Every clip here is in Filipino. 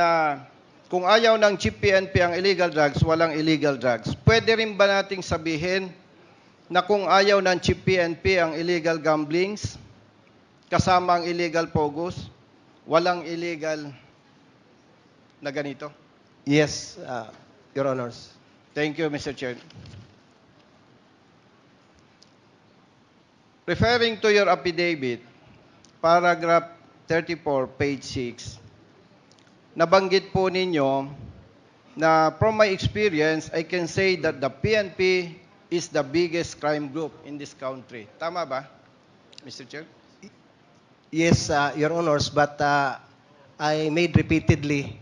na kung ayaw ng Chief PNP ang illegal drugs, walang illegal drugs. Pwede rin ba nating sabihin na kung ayaw ng Chief PNP ang illegal gamblings, kasama ang illegal pogos, walang illegal na ganito? Yes, uh, Your Honors. Thank you, Mr. Chair. Referring to your affidavit, paragraph 34, page 6, nabanggit po ninyo na from my experience, I can say that the PNP is the biggest crime group in this country. Tama ba, Mr. Chair? Yes, uh, Your Honors, but uh, I made repeatedly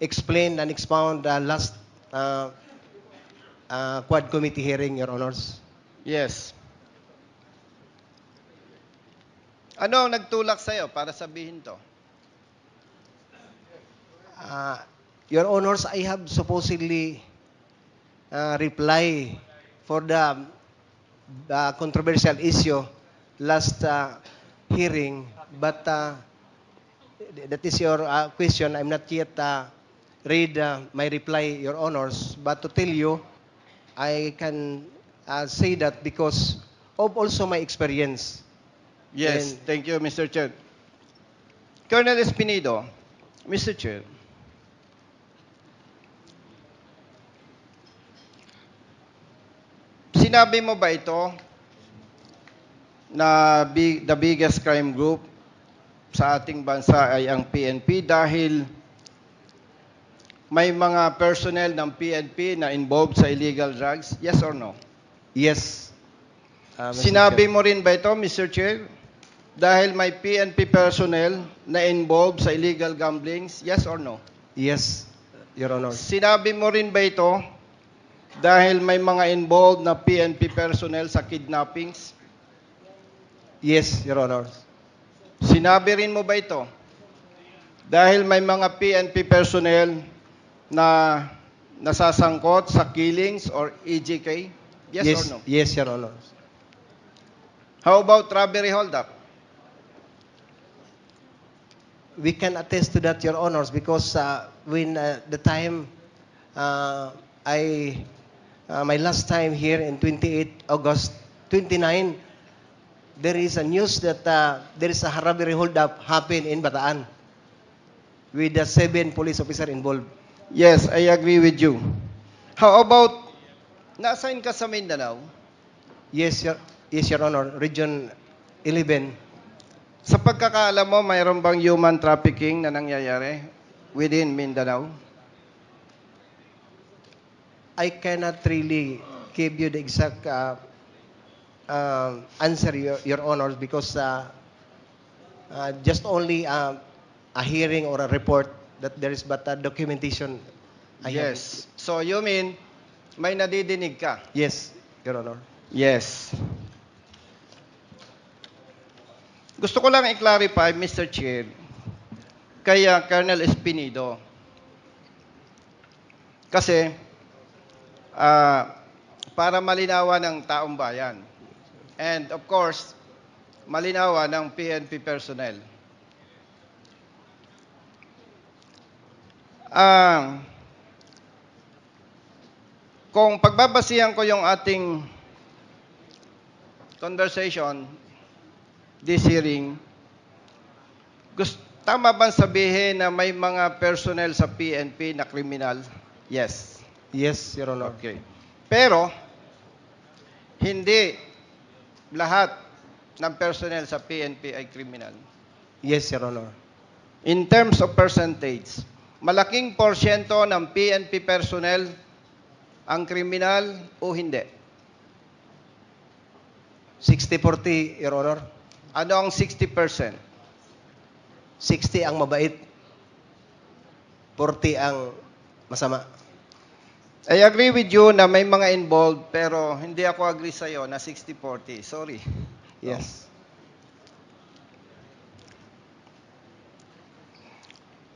explain and expound the last uh, uh, Quad Committee hearing, Your Honors. Yes. Ano ang nagtulak sa'yo para sabihin to? Uh, Your Honors, I have supposedly uh, reply for the, the controversial issue last uh, hearing, but uh, that is your uh, question. I'm not yet uh, read uh, my reply, Your Honors, but to tell you, I can uh, say that because of also my experience. Yes, And- thank you, Mr. Chair. Colonel Espinido, Mr. Chair. Sinabi mo ba ito na big, the biggest crime group sa ating bansa ay ang PNP dahil may mga personnel ng PNP na involved sa illegal drugs? Yes or no? Yes. uh, Mr. Sinabi Chair. mo rin ba ito, Mr. Chair? Dahil may PNP personnel na involved sa illegal gamblings? Yes or no? Yes, Your Honors. Sinabi mo rin ba ito dahil may mga involved na PNP personnel sa kidnappings? Yes, Your Honors. Sinabi rin mo ba ito dahil may mga PNP personnel na nasasangkot sa killings or EJK? Yes, yes, or no? Yes, Your Honors. How about robbery holdup? We can attest to that, Your Honors, because uh, when uh, the time uh, I, uh, my last time here in 28 August 29, there is a news that uh, there is a robbery holdup happened in Bataan with the seven police officer involved. Yes, I agree with you. How about, na-assign ka sa Mindanao? Yes, Your, yes, Your Honor. Region 11. Sa pagkakaalam mo, mayroon bang human trafficking na nangyayari within Mindanao? I cannot really give you the exact uh, uh, answer, Your, Your Honor, because uh, uh, just only uh, a hearing or a report that there is but a documentation. I have. yes. So you mean, may nadidinig ka? Yes, Your Honor. Yes. Gusto ko lang i-clarify, Mr. Chair, kaya Colonel Espinido. Kasi, ah, para malinawan ng taong bayan. And of course, malinawan ng PNP personnel. Ah, kung pagbabasihan ko yung ating conversation, this hearing, gusto, tama bang sabihin na may mga personnel sa PNP na kriminal? Yes. Yes, Your Honor. Okay. Pero, hindi lahat ng personnel sa PNP ay kriminal. Yes, Your Honor. In terms of percentage, malaking porsyento ng PNP personnel ang kriminal o hindi? 60-40, Your Honor. Ano ang 60%? 60 ang mabait. 40 ang masama. I agree with you na may mga involved pero hindi ako agree sa'yo na 60-40. Sorry. Yes.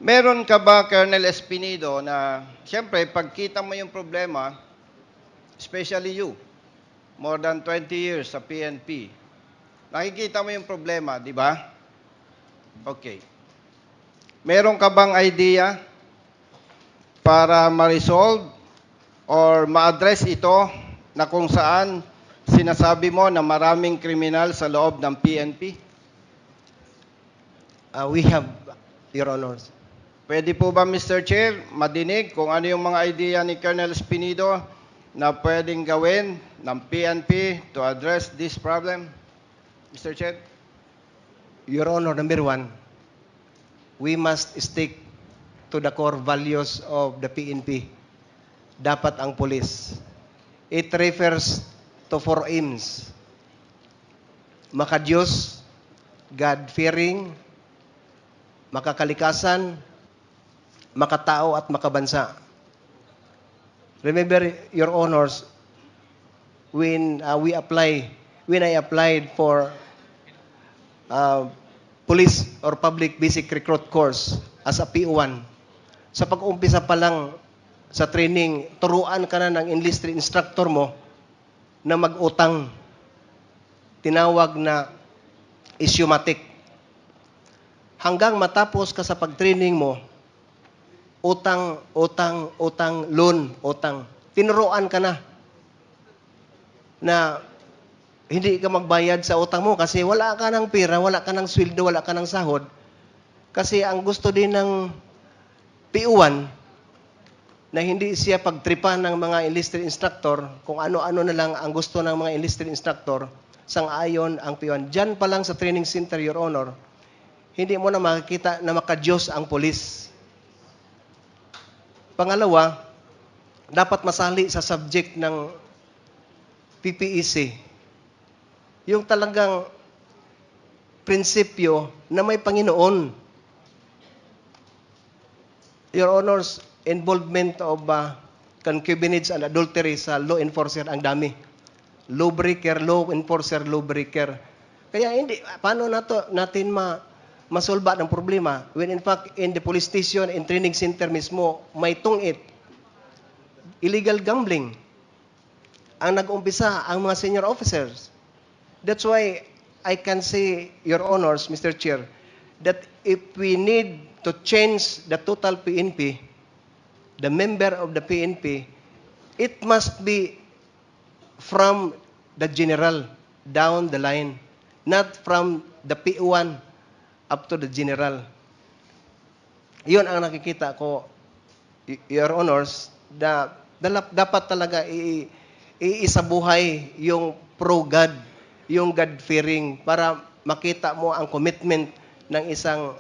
Meron ka ba, Colonel Espinido, na siyempre, pagkita mo yung problema, especially you, more than 20 years sa PNP, nakikita mo yung problema, di ba? Okay. Meron ka bang idea para ma-resolve or ma-address ito na kung saan sinasabi mo na maraming kriminal sa loob ng PNP? Uh, we have, Your Honors. Pwede po ba, Mr. Chair, madinig kung ano yung mga idea ni Colonel Spinido na pwedeng gawin ng PNP to address this problem? Mr. Chair? Your Honor, number one, we must stick to the core values of the PNP. Dapat ang pulis. It refers to four aims. Makadiyos, God-fearing, makakalikasan, makatao at makabansa. Remember, Your Honors, when uh, we apply, when I applied for uh, police or public basic recruit course as a PO1. Sa pag-umpisa pa lang sa training, turuan ka na ng enlisted instructor mo na mag-utang. Tinawag na isyomatic. Hanggang matapos ka sa pag-training mo, utang, utang, utang, loan, utang. Tinuruan ka na na hindi ka magbayad sa utang mo kasi wala ka ng pera, wala ka ng sweldo, wala ka ng sahod. Kasi ang gusto din ng PO1 na hindi siya pagtripan ng mga enlisted instructor, kung ano-ano na lang ang gusto ng mga enlisted instructor, sang-ayon ang PO1. Diyan pa lang sa training center, Your Honor, hindi mo na makikita na makadiyos ang polis. Pangalawa, dapat masali sa subject ng PPEC yung talagang prinsipyo na may Panginoon. Your Honors, involvement of uh, concubinage and adultery sa law enforcer ang dami. Law breaker, law enforcer, law breaker. Kaya hindi, paano nato, natin ma, masolba ng problema when in fact in the police station and training center mismo may tungit illegal gambling ang nag-umpisa ang mga senior officers That's why I can say, Your Honors, Mr. Chair, that if we need to change the total PNP, the member of the PNP, it must be from the general down the line, not from the P1 up to the general. Yun ang nakikita ko, Your Honors, na dapat talaga i- iisabuhay yung pro-God yung God-fearing para makita mo ang commitment ng isang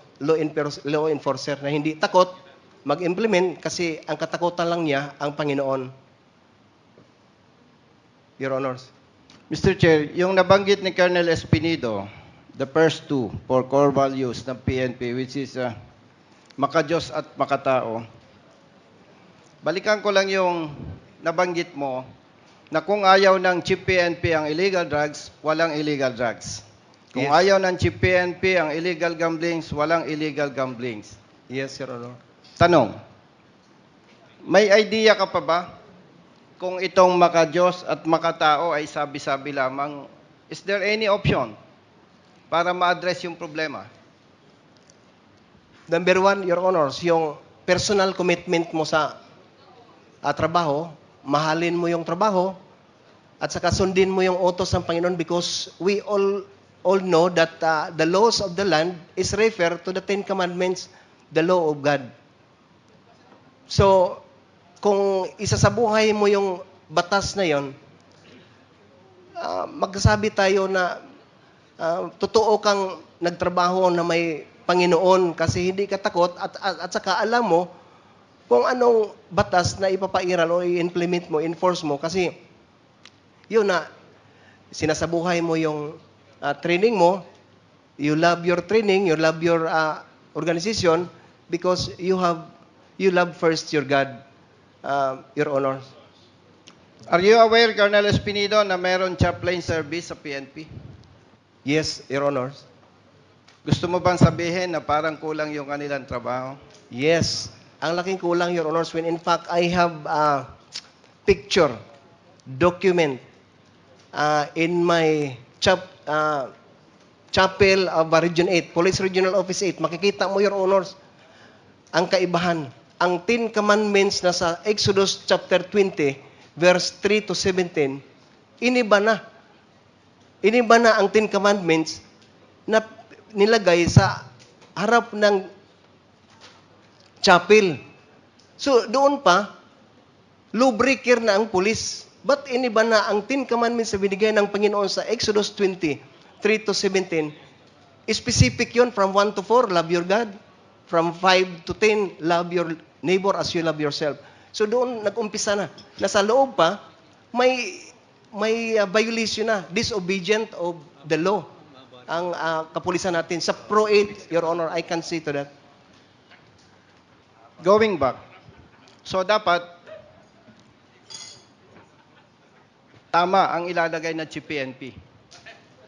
law enforcer na hindi takot mag-implement kasi ang katakutan lang niya ang Panginoon. Your Honors. Mr. Chair, yung nabanggit ni Colonel Espinido, the first two for core values ng PNP, which is uh, makajos at makatao. Balikan ko lang yung nabanggit mo na kung ayaw ng Chief PNP ang illegal drugs, walang illegal drugs. Kung Yes. ayaw ng Chief PNP ang illegal gamblings, walang illegal gamblings. Yes, Your Honor. Tanong, may idea ka pa ba kung itong makajos at makatao ay sabi-sabi lamang, is there any option para ma-address yung problema? Number one, Your Honors, yung personal commitment mo sa ah, trabaho, mahalin mo yung trabaho, at saka sundin mo yung utos ng Panginoon because we all all know that ah, the laws of the land is refer to the Ten Commandments, the law of God. So, kung isa sa buhay mo yung batas na yon, ah, magsasabi tayo na ah, totoo kang nagtrabaho na may Panginoon kasi hindi ka takot at, at, at saka alam mo kung anong batas na ipapairal o i-implement mo, enforce mo. Kasi yun na sinasabuhay mo yung ah, training mo, you love your training, you love your ah, organization because you have you love first your God, ah, your honor. Are you aware, Colonel Espinido, na meron chaplain service sa PNP? Yes, your honors. Gusto mo bang sabihin na parang kulang yung kanilang trabaho? Yes. Ang laking kulang, Your Honors, when in fact I have a picture, document uh, in my chap, uh, chapel of uh, Region 8, Police Regional Office 8. Makikita mo, Your Honors, ang kaibahan. Ang Ten Commandments na sa Exodus chapter 20, verse 3 to 17, iniba na. Iniba na ang Ten Commandments na nilagay sa harap ng chapel. So, doon pa, lawbreaker na ang pulis. But iniba na ang Ten Commandments na binigay ng Panginoon sa Exodus 20, 3 to 17. Specific yon from 1 to 4, love your God. From 5 to 10, love your neighbor as you love yourself. So doon nag-umpisa na. Nasa loob pa, may may uh, violation na, disobedient of the law. Ang uh, kapulisan natin sa Pro 8, Your Honor, I can see to that. Going back. So dapat tama ang ilalagay na GPNP.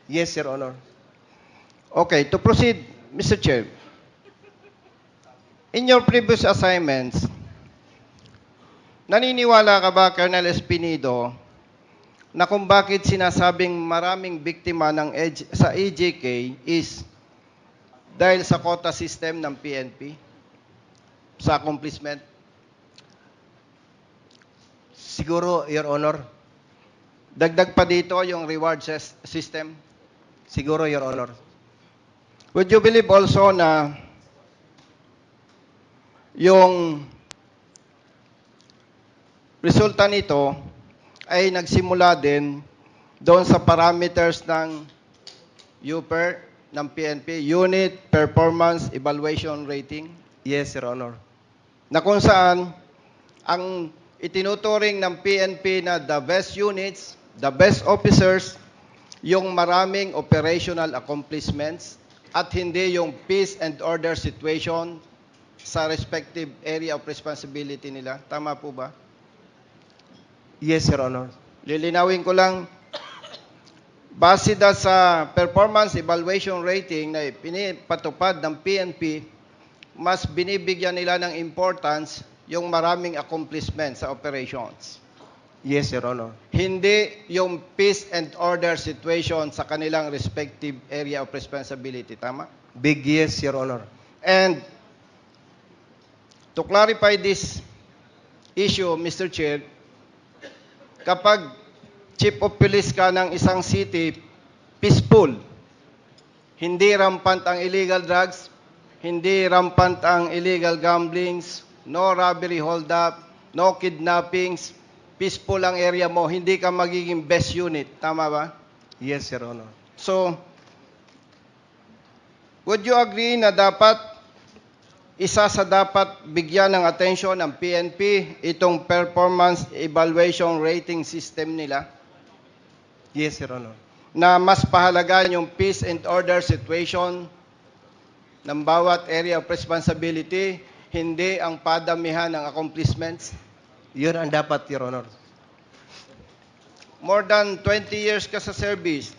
Yes, Your Honor. Okay, to proceed, Mr. Chair. In your previous assignments, naniniwala ka ba, Colonel Espinido, na kung bakit sinasabing maraming biktima ng EJ sa EJK is dahil sa quota system ng PNP? Sa accomplishment? Siguro, Your Honor. Dagdag pa dito yung reward system? Siguro, Your Honor. Would you believe also na yung resulta nito ay nagsimula din doon sa parameters ng UPER, ng PNP, Unit Performance Evaluation Rating, Yes, Your Honor. na kung saan ang itinuturing ng PNP na the best units, the best officers, yung maraming operational accomplishments at hindi yung peace and order situation sa respective area of responsibility nila. Tama po ba? Yes, Your Honor. Lilinawin ko lang, base da sa performance evaluation rating na pinipatupad ng PNP, mas binibigyan nila ng importance yung maraming accomplishment sa operations. Yes, Your Honor. Hindi yung peace and order situation sa kanilang respective area of responsibility. Tama? Big yes, Your Honor. And to clarify this issue, Mr. Chair, kapag chief of police ka ng isang city, peaceful, hindi rampant ang illegal drugs, hindi rampant ang illegal gamblings, no robbery hold-up, no kidnappings, peaceful ang area mo, hindi ka magiging best unit. Tama ba? Yes, Your Honor. So, would you agree na dapat isa sa dapat bigyan ng atensyon ng PNP itong performance evaluation rating system nila Yes, Your Honor. na mas pahalaga yung peace and order situation ng bawat area of responsibility, hindi ang padamihan ng accomplishments? Yun ang dapat, Your Honor. More than 20 years ka sa service,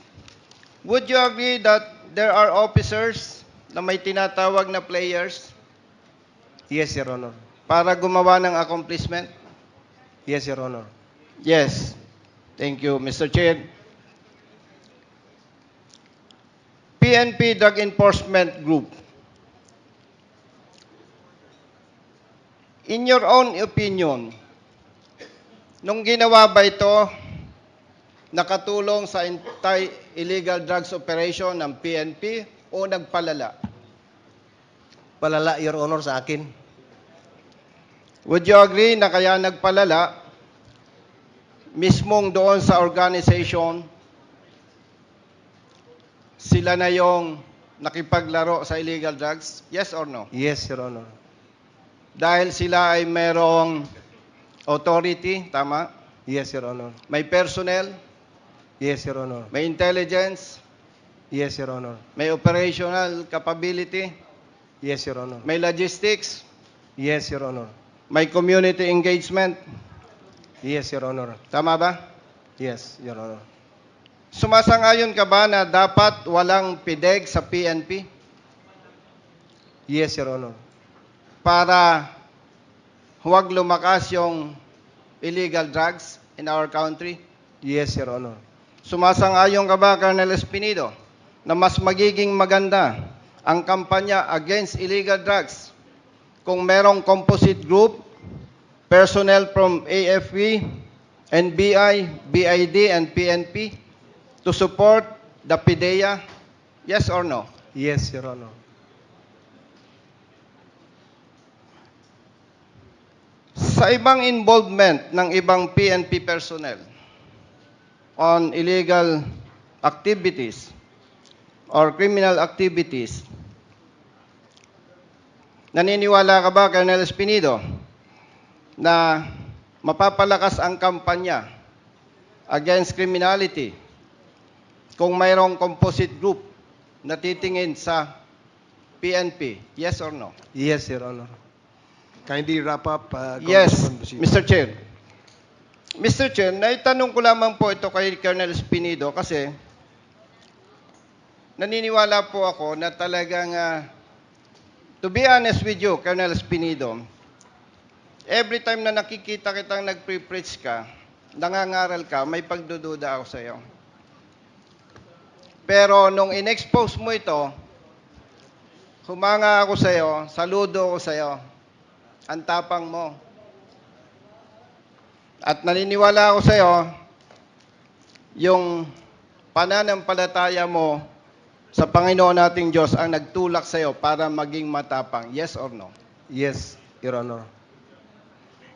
would you agree that there are officers na may tinatawag na players Yes, Your Honor. para gumawa ng accomplishment? Yes, Your Honor. Yes. Thank you, Mr. Chair. PNP Drug Enforcement Group. In your own opinion, nung ginawa ba ito, nakatulong sa anti-illegal drugs operation ng PNP o nagpalala? Palala, Your Honor, sa akin. Would you agree na kaya nagpalala mismong doon sa organization sila na yung nakipaglaro sa illegal drugs? Yes or no? Yes, Your Honor. Dahil sila ay merong authority, tama? Yes, Your Honor. May personnel, Yes, Your Honor. may intelligence, Yes, Your Honor. may operational capability, Yes, Your Honor. may logistics, Yes, Your Honor. may community engagement. Yes, Your Honor. Tama ba? Yes, Your Honor. Sumasangayon ka ba na dapat walang PIDEG sa PNP? Yes, Your Honor. para huwag lumakas yung illegal drugs in our country? Yes, Your Honor. Sumasang-ayon ka ba, Colonel Espinido, na mas magiging maganda ang kampanya against illegal drugs kung merong composite group, personnel from AFP, NBI, BID, and PNP to support the PIDEA? Yes or no? Yes, Your Honor. Sa ibang involvement ng ibang PNP personnel on illegal activities or criminal activities, naniniwala ka ba, Colonel Espinido, na mapapalakas ang kampanya against criminality kung mayroong composite group na titingin sa PNP? Yes or no? Yes, Your Honor. Kindly wrap up, uh, Yes. Mr. Chair. Mr. Chair, naitanong ko lamang po ito kay Colonel Spinido kasi naniniwala po ako na talagang, ah, to be honest with you, Colonel Spinido, every time na nakikita kitang nagpre-preach ka, nangangaral ka, may pagdududa ako sa iyo. Pero nung in-expose mo ito, humanga ako sa iyo, saludo ako sa iyo. Ang tapang mo. At naniniwala ako sa iyo, yung pananampalataya mo sa Panginoon nating Diyos ang nagtulak sa iyo para maging matapang. Yes or no? Yes, Your Honor.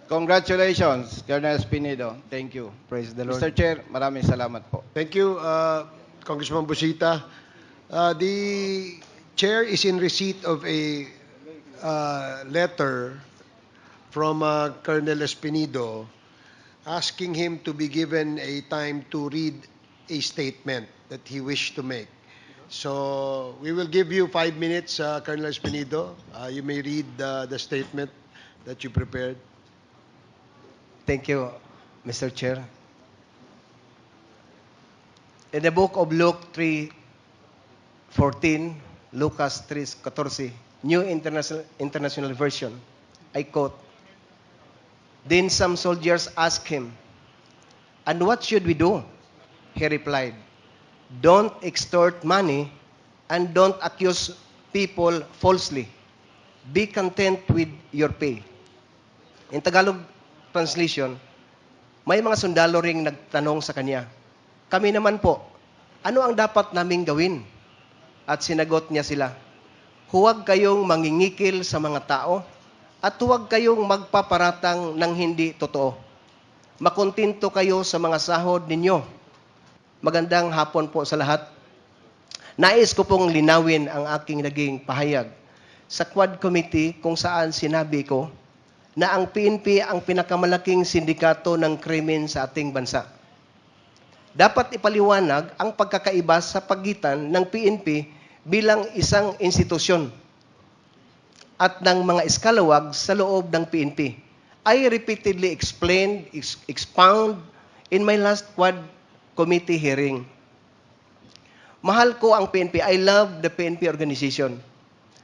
Congratulations, Colonel Spinido. Thank you. Praise the Lord. Mr. Chair, maraming salamat po. Thank you, uh, Congressman Busita. Uh, the chair is in receipt of a uh, letter from uh, Colonel Espinido asking him to be given a time to read a statement that he wished to make. So we will give you five minutes, uh, Colonel Espinido. Uh, you may read uh, the statement that you prepared. Thank you, Mr. Chair. In the book of Luke 3:14, Lucas 3:14, New International International Version, I quote, Then some soldiers asked him, "And what should we do?" He replied, "Don't extort money and don't accuse people falsely. Be content with your pay." In Tagalog translation, may mga sundalo ring nagtanong sa kanya, kami naman po, ano ang dapat naming gawin? At sinagot niya sila, huwag kayong mangingikil sa mga tao at huwag kayong magpaparatang ng hindi totoo. Makontinto kayo sa mga sahod ninyo. Magandang hapon po sa lahat. Nais ko pong linawin ang aking naging pahayag sa Quad Committee kung saan sinabi ko na ang PNP ang pinakamalaking sindikato ng krimen sa ating bansa. Dapat ipaliwanag ang pagkakaiba sa pagitan ng PNP bilang isang institusyon at ng mga eskalawag sa loob ng PNP. I repeatedly explained, ex- expound in my last Quad Committee hearing. Mahal ko ang PNP. I love the PNP organization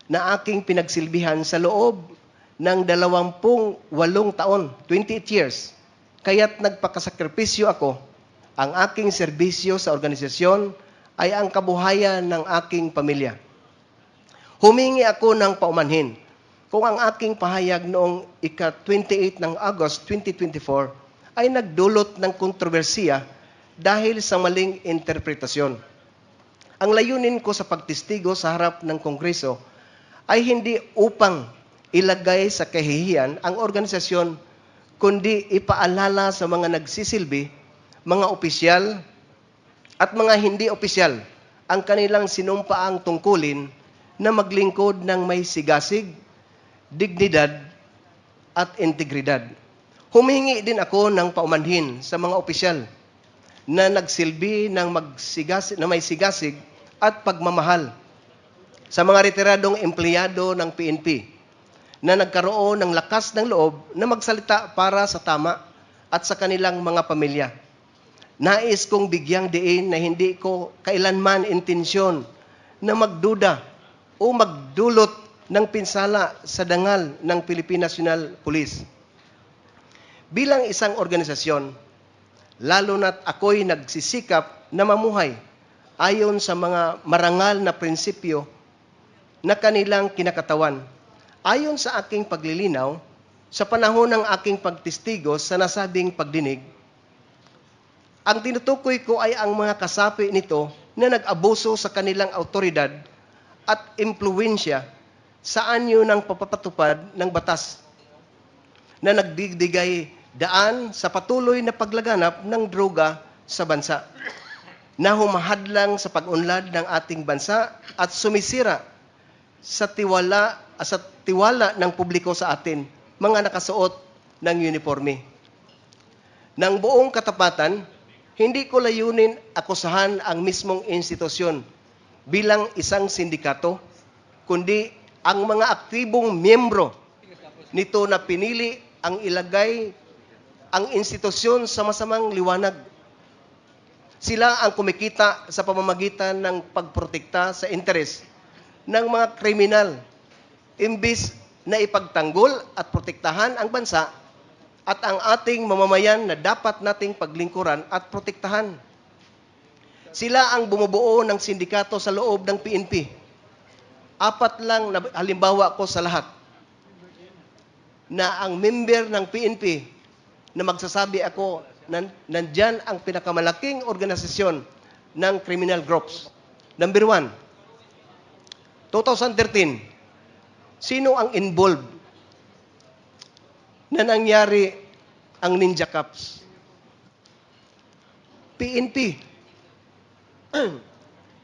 na aking pinagsilbihan sa loob ng 28 taon, 28 years. Kaya't nagpakasakripisyo ako. Ang aking serbisyo sa organisasyon ay ang kabuhayan ng aking pamilya. Humingi ako ng paumanhin kung ang aking pahayag noong ika-28 ng August 2024 ay nagdulot ng kontrobersiya dahil sa maling interpretasyon. Ang layunin ko sa pagtistigo sa harap ng Kongreso ay hindi upang ilagay sa kahihiyan ang organisasyon, kundi ipaalala sa mga nagsisilbi, mga opisyal, at mga hindi opisyal ang kanilang sinumpaang tungkulin na maglingkod ng may sigasig, dignidad, at integridad. Humingi din ako ng paumanhin sa mga opisyal na nagsilbi ng magsigasig, na may sigasig at pagmamahal sa mga retiradong empleyado ng PNP na nagkaroon ng lakas ng loob na magsalita para sa tama at sa kanilang mga pamilya. Nais kong bigyang diin na hindi ko kailanman intensyon na magduda o magdulot ng pinsala sa dangal ng Philippine National Police. Bilang isang organisasyon, lalo na't ako'y nagsisikap na mamuhay ayon sa mga marangal na prinsipyo na kanilang kinakatawan. Ayon sa aking paglilinaw, sa panahon ng aking pagtistigo sa nasabing pagdinig, ang tinutukoy ko ay ang mga kasapi nito na nag-abuso sa kanilang autoridad at impluensya sa anyo ng papapatupad ng batas na nagdigdigay daan sa patuloy na paglaganap ng droga sa bansa na humahadlang sa pag-unlad ng ating bansa at sumisira sa tiwala sa tiwala ng publiko sa atin, mga nakasuot ng uniforme. Nang buong katapatan, hindi ko layunin akusahan ang mismong institusyon bilang isang sindikato, kundi ang mga aktibong miyembro nito na pinili ang ilagay ang institusyon sa masamang liwanag. Sila ang kumikita sa pamamagitan ng pagprotekta sa interes ng mga kriminal imbis na ipagtanggol at protektahan ang bansa at ang ating mamamayan na dapat nating paglingkuran at protektahan. Sila ang bumubuo ng sindikato sa loob ng PNP. Apat lang na halimbawa ko sa lahat na ang member ng PNP na magsasabi ako na nandyan ang pinakamalaking organisasyon ng criminal groups. Number one, 2013, sino ang involved na nangyari ang Ninja Cups? PNP.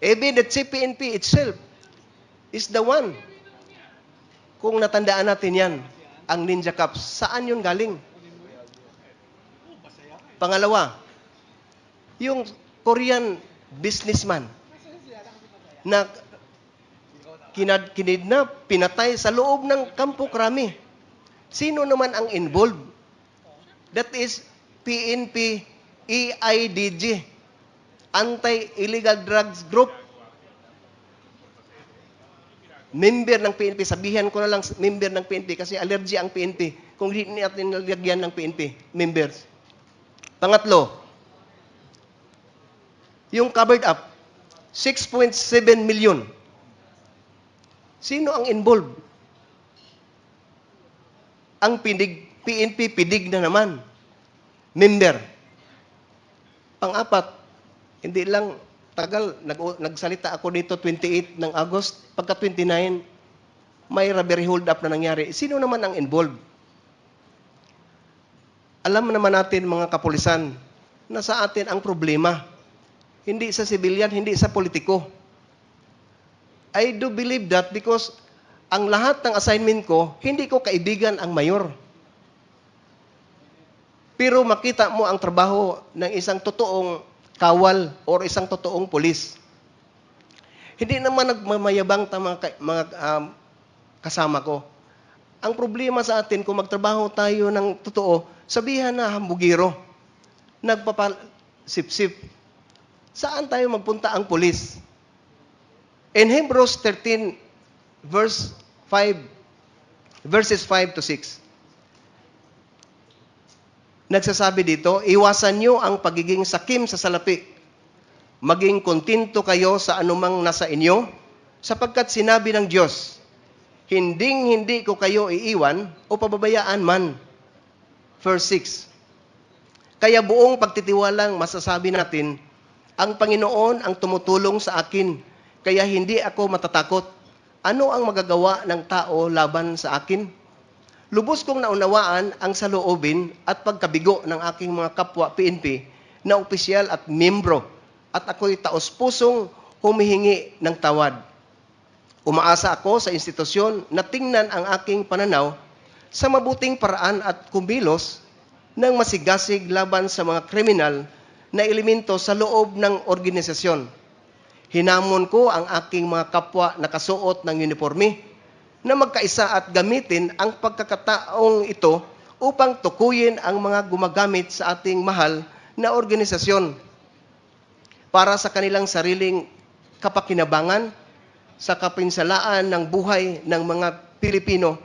Evident si PNP itself is the one. Kung natandaan natin yan, ang Ninja Cups, saan yun galing? Pangalawa, yung Korean businessman na kinad, kinidnap, pinatay sa loob ng Kampo Krami. Sino naman ang involved? That is PNP EIDG, Anti-Illegal Drugs Group. Member ng PNP, sabihan ko na lang member ng PNP kasi allergy ang PNP. Kung hindi natin nalagyan ng PNP, members. Pangatlo, yung covered up, 6.7 million. Sino ang involved? Ang pinig, PNP, pidig na naman. Member. Pang-apat, hindi lang tagal, nag, nagsalita ako dito 28 ng August, pagka 29, may robbery hold up na nangyari. Sino naman ang involved? Alam naman natin mga kapulisan na sa atin ang problema. Hindi sa civilian, hindi sa politiko. I do believe that because ang lahat ng assignment ko, hindi ko kaibigan ang mayor. Pero makita mo ang trabaho ng isang totoong kawal or isang totoong pulis. Hindi naman nagmamayabang ta mga, mga um, kasama ko. Ang problema sa atin, kung magtrabaho tayo ng totoo, sabihan na hambugiro. Nagpapasip-sip. Saan tayo magpunta ang pulis? In Hebrews 13, verse 5, verses 5 to 6, nagsasabi dito, iwasan nyo ang pagiging sakim sa salapi. Maging kontento kayo sa anumang nasa inyo, sapagkat sinabi ng Diyos, hinding hindi ko kayo iiwan o pababayaan man. Verse 6, Kaya buong pagtitiwalang masasabi natin, ang Panginoon ang tumutulong sa akin, kaya hindi ako matatakot. Ano ang magagawa ng tao laban sa akin? Lubos kong naunawaan ang saloobin at pagkabigo ng aking mga kapwa PNP na opisyal at membro at ako'y taos-pusong humihingi ng tawad. Umaasa ako sa institusyon na tingnan ang aking pananaw sa mabuting paraan at kumilos ng masigasig laban sa mga kriminal na elemento sa loob ng organisasyon. Hinamon ko ang aking mga kapwa na kasuot ng uniforme na magkaisa at gamitin ang pagkakataong ito upang tukuyin ang mga gumagamit sa ating mahal na organisasyon para sa kanilang sariling kapakinabangan sa kapinsalaan ng buhay ng mga Pilipino,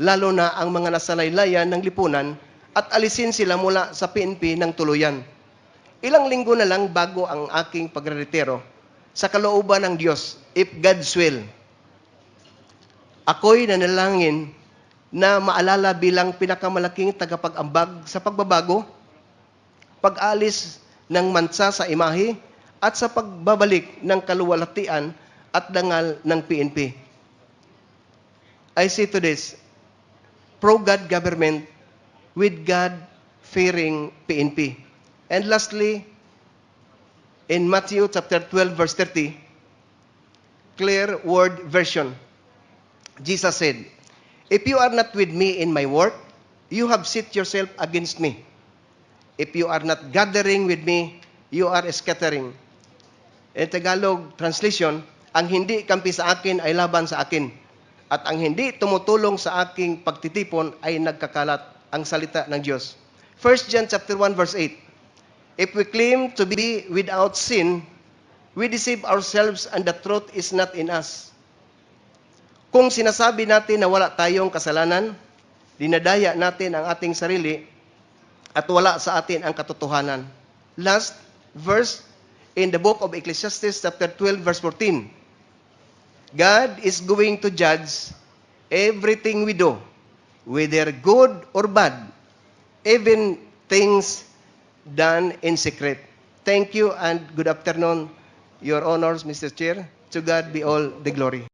lalo na ang mga nasalaylayan ng lipunan at alisin sila mula sa PNP ng tuluyan. Ilang linggo na lang bago ang aking pagreretiro sa kalooban ng Diyos, if God's will, ako'y nanalangin na maalala bilang pinakamalaking tagapag-ambag sa pagbabago, pag-alis ng mansa sa imahe, at sa pagbabalik ng kaluwalhatian at dangal ng PNP. I say to this, pro-God government with God-fearing PNP. And lastly, in Matthew chapter 12 verse 30, clear word version. Jesus said, If you are not with me in my work, you have set yourself against me. If you are not gathering with me, you are scattering. In Tagalog translation, ang hindi kampi sa akin ay laban sa akin. At ang hindi tumutulong sa aking pagtitipon ay nagkakalat ang salita ng Diyos. 1 John chapter 1 verse 8. If we claim to be without sin, we deceive ourselves and the truth is not in us. Kung sinasabi natin na wala tayong kasalanan, dinadaya natin ang ating sarili at wala sa atin ang katotohanan. Last verse in the book of Ecclesiastes chapter 12 verse 14. God is going to judge everything we do, whether good or bad, even things done in secret. Thank you and good afternoon, Your Honors, Mr. Chair. To God be all the glory.